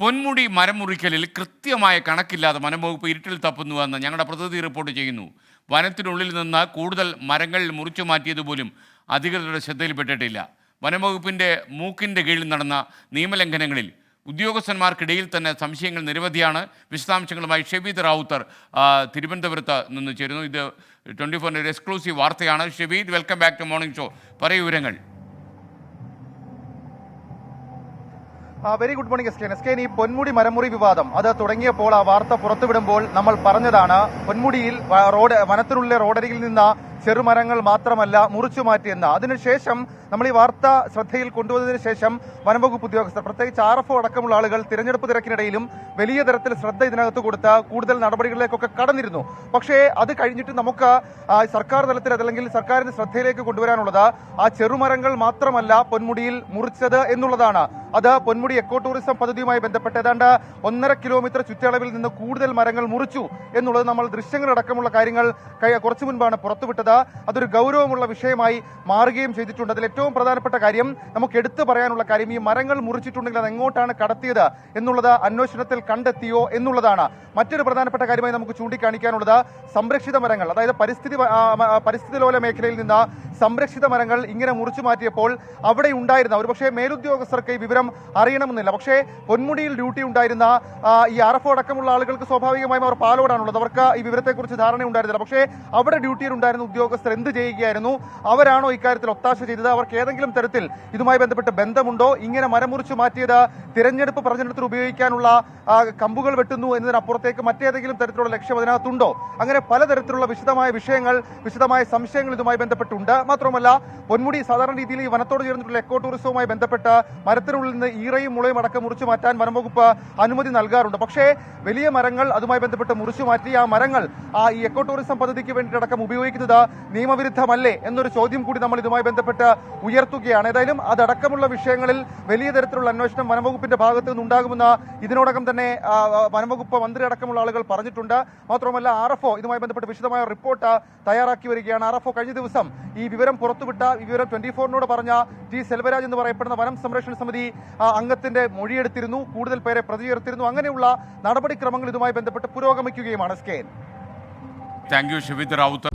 പൊന്മുടി മരം മുറിക്കലിൽ കൃത്യമായ കണക്കില്ലാതെ വനംവകുപ്പ് ഇരുട്ടിൽ തപ്പുന്നുവെന്ന് ഞങ്ങളുടെ പ്രതിനിധി റിപ്പോർട്ട് ചെയ്യുന്നു. വനത്തിനുള്ളിൽ നിന്ന് കൂടുതൽ മരങ്ങൾ മുറിച്ചു മാറ്റിയതുപോലും അധികൃതരുടെ ശ്രദ്ധയിൽപ്പെട്ടിട്ടില്ല. വനംവകുപ്പിന്റെ മൂക്കിന്റെ കീഴിൽ നടന്ന നിയമലംഘനങ്ങളിൽ ഉദ്യോഗസ്ഥന്മാർക്കിടയിൽ തന്നെ സംശയങ്ങൾ നിരവധിയാണ്. വിശദാംശങ്ങളുമായി ഷെബീദ് റാവുത്തർ തിരുവനന്തപുരത്ത് നിന്ന് ചേരുന്നു. ഇത് ട്വന്റി ഫോറിന്റെ ഒരു എക്സ്ക്ലൂസീവ് വാർത്തയാണ്. Shebeed welcome back to morning show. പറയൂ വിവരങ്ങൾ. Very good morning S K S K ഈ പൊന്മുടി മരമുറി വിവാദം അത് തുടങ്ങിയപ്പോൾ ആ വാർത്ത പുറത്തുവിടുമ്പോൾ നമ്മൾ പറഞ്ഞതാണ് പൊന്മുടിയിൽ റോഡ് വനത്തിനുള്ളിലെ റോഡരികിൽ നിന്ന് ചെറുമരങ്ങൾ മാത്രമല്ല മുറിച്ചു മാറ്റിയെന്ന്. അതിനുശേഷം നമ്മൾ ഈ വാർത്ത ശ്രദ്ധയിൽ കൊണ്ടുവന്നതിന് ശേഷം വനംവകുപ്പ് ഉദ്യോഗസ്ഥർ പ്രത്യേകിച്ച് ആർ എഫ് അടക്കമുള്ള ആളുകൾ തിരഞ്ഞെടുപ്പ് തിരക്കിനിടയിലും വലിയ തരത്തിൽ ശ്രദ്ധ ഇതിനകത്ത് കൊടുത്ത കൂടുതൽ നടപടികളിലേക്കൊക്കെ കടന്നിരുന്നു. പക്ഷേ അത് കഴിഞ്ഞിട്ട് നമുക്ക് സർക്കാർ തലത്തിൽ അതല്ലെങ്കിൽ സർക്കാരിന്റെ ശ്രദ്ധയിലേക്ക് കൊണ്ടുവരാനുള്ളത് ആ ചെറുമരങ്ങൾ മാത്രമല്ല പൊന്മുടിയിൽ മുറിച്ചത് എന്നുള്ളതാണ്. അത് പൊന്മുടി എക്കോ ടൂറിസം പദ്ധതിയുമായി ബന്ധപ്പെട്ട് ഏതാണ്ട് ഒന്നര കിലോമീറ്റർ ചുറ്റളവിൽ നിന്ന് കൂടുതൽ മരങ്ങൾ മുറിച്ചു എന്നുള്ളത് നമ്മൾ ദൃശ്യങ്ങളടക്കമുള്ള കാര്യങ്ങൾ കുറച്ചു മുൻപാണ് പുറത്തുവിട്ടത്. അതൊരു ഗൗരവമുള്ള വിഷയമായി മാറുകയും ചെയ്തിട്ടുണ്ട്. അതിൽ ഏറ്റവും പ്രധാനപ്പെട്ട കാര്യം നമുക്ക് എടുത്തു പറയാനുള്ള കാര്യം ഈ മരങ്ങൾ മുറിച്ചിട്ടുണ്ടെങ്കിൽ അത് എങ്ങോട്ടാണ് കടത്തിയത് എന്നുള്ളത് അന്വേഷണത്തിൽ കണ്ടെത്തിയോ എന്നുള്ളതാണ്. മറ്റൊരു പ്രധാനപ്പെട്ട കാര്യമായി നമുക്ക് ചൂണ്ടിക്കാണിക്കാനുള്ളത് സംരക്ഷിത മരങ്ങൾ അതായത് പരിസ്ഥിതി പരിസ്ഥിതി ലോല മേഖലയിൽ നിന്ന് സംരക്ഷിത മരങ്ങൾ ഇങ്ങനെ മുറിച്ചു മാറ്റിയപ്പോൾ അവിടെ ഉണ്ടായിരുന്ന ഒരുപക്ഷെ മേലുദ്യോഗസ്ഥർക്ക് ഈ വിവരം അറിയണമെന്നില്ല. പക്ഷേ പൊന്മുടിയിൽ ഡ്യൂട്ടി ഉണ്ടായിരുന്ന ഈ ആർ എഫ് അടക്കമുള്ള ആളുകൾക്ക് സ്വാഭാവികമായും അവർ പാലോടാണുള്ളത്. അവർക്ക് ഈ വിവരത്തെക്കുറിച്ച് ധാരണ ഉണ്ടായിരുന്നില്ല പക്ഷേ അവിടെ ഡ്യൂട്ടിയിൽ ഉണ്ടായിരുന്ന ഉദ്യോഗസ്ഥർ എന്ത് ചെയ്യുകയായിരുന്നു? അവരാണോ ഇക്കാര്യത്തിൽ ഒത്താശ ചെയ്തത്? അവർക്ക് ഏതെങ്കിലും തരത്തിൽ ഇതുമായി ബന്ധപ്പെട്ട് ബന്ധമുണ്ടോ? ഇങ്ങനെ മരം മുറിച്ചു മാറ്റിയത് തിരഞ്ഞെടുപ്പ് പ്രചരണത്തിൽ ഉപയോഗിക്കാനുള്ള കമ്പുകൾ വെട്ടുന്നു എന്നതിനപ്പുറത്തേക്ക് മറ്റേതെങ്കിലും തരത്തിലുള്ള ലക്ഷ്യം അതിനകത്തുണ്ടോ? അങ്ങനെ പലതരത്തിലുള്ള വിശദമായ വിഷയങ്ങൾ വിശദമായ സംശയങ്ങൾ ഇതുമായി ബന്ധപ്പെട്ടുണ്ട്. മാത്രമല്ല പൊന്മുടി സാധാരണ രീതിയിൽ ഈ വനത്തോട് ചേർന്നിട്ടുള്ള എക്കോ ടൂറിസവുമായി ബന്ധപ്പെട്ട് മരത്തിനുള്ളിൽ നിന്ന് ഈറയും മുളയും അടക്കം മുറിച്ചു മാറ്റാൻ വനംവകുപ്പ് അനുമതി നൽകാറുണ്ട്. പക്ഷേ വലിയ മരങ്ങൾ അതുമായി ബന്ധപ്പെട്ട് മുറിച്ചു മാറ്റി ആ മരങ്ങൾ ആ ഈ എക്കോ ടൂറിസം പദ്ധതിക്ക് വേണ്ടിയിട്ടടക്കം ഉപയോഗിക്കുന്നത് നിയമവിരുദ്ധമല്ലേ എന്നൊരു ചോദ്യം കൂടി നമ്മൾ ഇതുമായി ബന്ധപ്പെട്ട് ഉയർത്തുകയാണ്. ഏതായാലും അതടക്കമുള്ള വിഷയങ്ങളിൽ വലിയ തരത്തിലുള്ള അന്വേഷണം വനംവകുപ്പിന്റെ ഭാഗത്തു നിന്നുണ്ടാകുമെന്ന് ഇതിനോടകം തന്നെ വനംവകുപ്പ് മന്ത്രി അടക്കമുള്ള ആളുകൾ പറഞ്ഞിട്ടുണ്ട്. മാത്രമല്ല ആർ ഇതുമായി ബന്ധപ്പെട്ട് വിശദമായ റിപ്പോർട്ട് തയ്യാറാക്കി വരികയാണ്. ആർ കഴിഞ്ഞ ദിവസം ഈ വിവരം പുറത്തുവിട്ട വിവരം ട്വന്റി ഫോറിനോട് പറഞ്ഞ ടി സെൽവരാജ് എന്ന് പറയപ്പെടുന്ന വനം സംരക്ഷണ സമിതി അംഗത്തിന്റെ മൊഴിയെടുത്തിരുന്നു കൂടുതൽ പേരെ പ്രതി ചേർത്തിരുന്നു അങ്ങനെയുള്ള നടപടിക്രമങ്ങൾ ഇതുമായി ബന്ധപ്പെട്ട് പുരോഗമിക്കുകയുമാണ്. സ്കെയിൻ താങ്ക് യു ഷെബീദ് റാവുത്തർ